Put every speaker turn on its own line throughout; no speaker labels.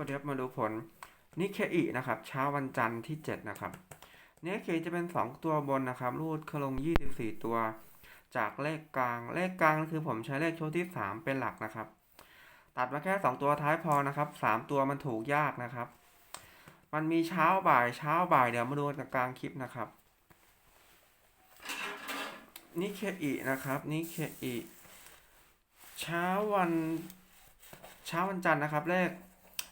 วัสดีครับมาดูผลนิเคอินะครับเช้าวันจันทร์ที่ 7 นะครับนิเคอิจะเป็น 2 ตัวบนนะครับรูดคลง 24 ตัว จากเลขกลาง เลขกลางคือผมใช้เลขชุดที่ 3 เป็นหลักนะครับ ตัดมาแค่ 2 ตัวท้ายพอนะครับ 3 ตัวมันถูกยากนะครับ มันมีเช้าบ่ายเช้าบ่ายเดี๋ยวมาดูกันกลางคลิปนะครับนิเคอินะครับนิเคอิเช้าวันเช้าวันจันทร์นะครับ เลข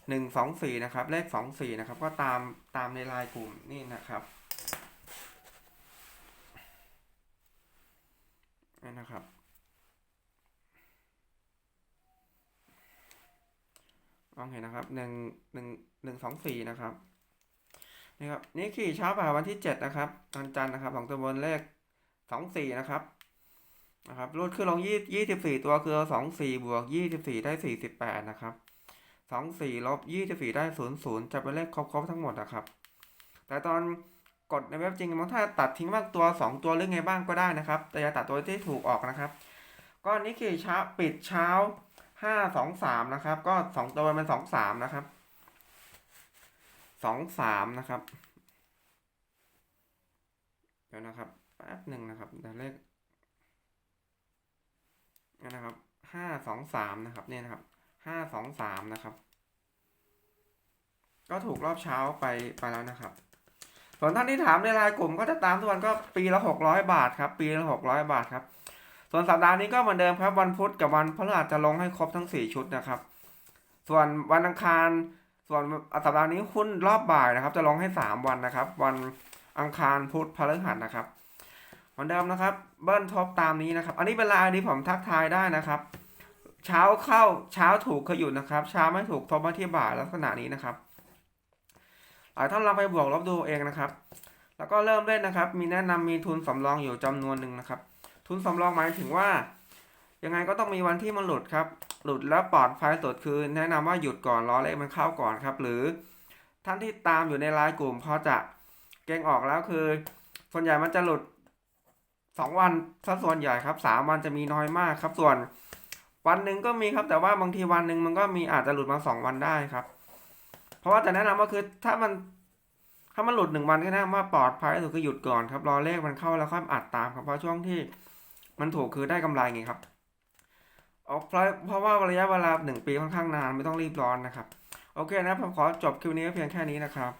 หนึ่งสองสี่นะครับ เลขสองสี่นะครับ ก็ตามตามในลน์กลุ่มนี่นะครับนี่นะครับ มองเห็นนะครับหนึ่งหนึ่งหนึ่งสองสี่นะครับนี่ครับนี่ขี่เช้าบ่าวันที่เจ็ดนะครับวันจันทร์นะครับสองตัวบนเลขสองสี่นะครับนะครับรูดขึ้นลงยี่ยี่สิบสี่ตัวคือสองสี่บวกยี่สิบสี่ได้สี่สิบแปดนะครับ สองสี่ลบยี่สิบสี่ได้ศูนย์ศูนย์จะเป็นเลขครบๆทั้งหมดนะครับ แต่ตอนกดในเว็บจริงมันถ้าตัดทิ้งบ้างตัวสองตัวหรือไงบ้างก็ได้นะครับ แต่อย่าตัดตัวที่ถูกออกนะครับก็นี่คือเช้าปิดเช้าห้าสองสามนะครับ ก็สองตัวเป็นสองสามนะครับสองสามนะครับ เดี๋ยวนะครับแป๊บหนึ่งนะครับเดี๋ยวเลขนี่นะครับห้าสองสามนะครับเนี่ยนะครับ ห้าสองสามนะครับ ก็ถูกรอบเช้าไปไปแล้วนะครับ ส่วนท่านที่ถามในไลน์กลุ่มก็จะตามทุกวันก็ปีละหกร้อยบาทครับ ปีละหกร้อยบาทครับ ส่วนสัปดาห์นี้ก็เหมือนเดิมครับวันพุธกับวันพฤหัสจะลงให้ครบทั้งสี่ชุดนะครับ ส่วนวันอังคารส่วนสัปดาห์นี้หุ้นรอบบ่ายนะครับ จะลงให้สามวันนะครับ วันอังคารพุธพฤหัสนะครับเหมือนเดิมนะครับ เบิ้ลทบตามนี้นะครับ อันนี้เป็นลน์ที่ผมทักทายได้นะครับ เช้าเข้าเช้าถูกขยุดนะครับ เช้าไม่ถูกทบมาที่บ่ายลักษณะนี้นะครับหลายท่านลองไปบวกลบดูเองนะครับ แล้วก็เริ่มเล่นนะครับ มีแนะนำมีทุนสำรองอยู่จำนวนหนึ่งนะครับ ทุนสำรองหมายถึงว่า ยังไงก็ต้องมีวันที่มันหลุดครับ หลุดแล้วปลอดภัยสุดคือ แนะนำว่าหยุดก่อนรอเลขมันเข้าก่อนครับ หรือท่านที่ตามอยู่ในไลน์กลุ่มพอจะเก่งออกแล้วคือ ส่วนใหญ่มันจะหลุดสองวันซะส่วนใหญ่ครับสามวันจะมีน้อยมากครับส่วน วันหนึ่งก็มีครับ แต่ว่าบางทีวันหนึ่งมันก็มีอาจจะหลุดมาสองวันได้ครับ เพราะว่าจะแนะนำว่าคือถ้ามันถ้ามันหลุดหนึ่งวันก็แนะนำว่าปลอดภัยที่สุดคือหยุดก่อนครับรอเลขมันเข้าแล้วค่อยอัดตามครับเพราะช่วงที่มันถูกคือได้กำไรไงครับเอาเพราะเพราะว่าระยะเวลาหนึ่งปีค่อนข้างนานไม่ต้องรีบร้อนนะครับ โอเคนะผมขอจบคลิปนี้เพียงแค่นี้นะครับ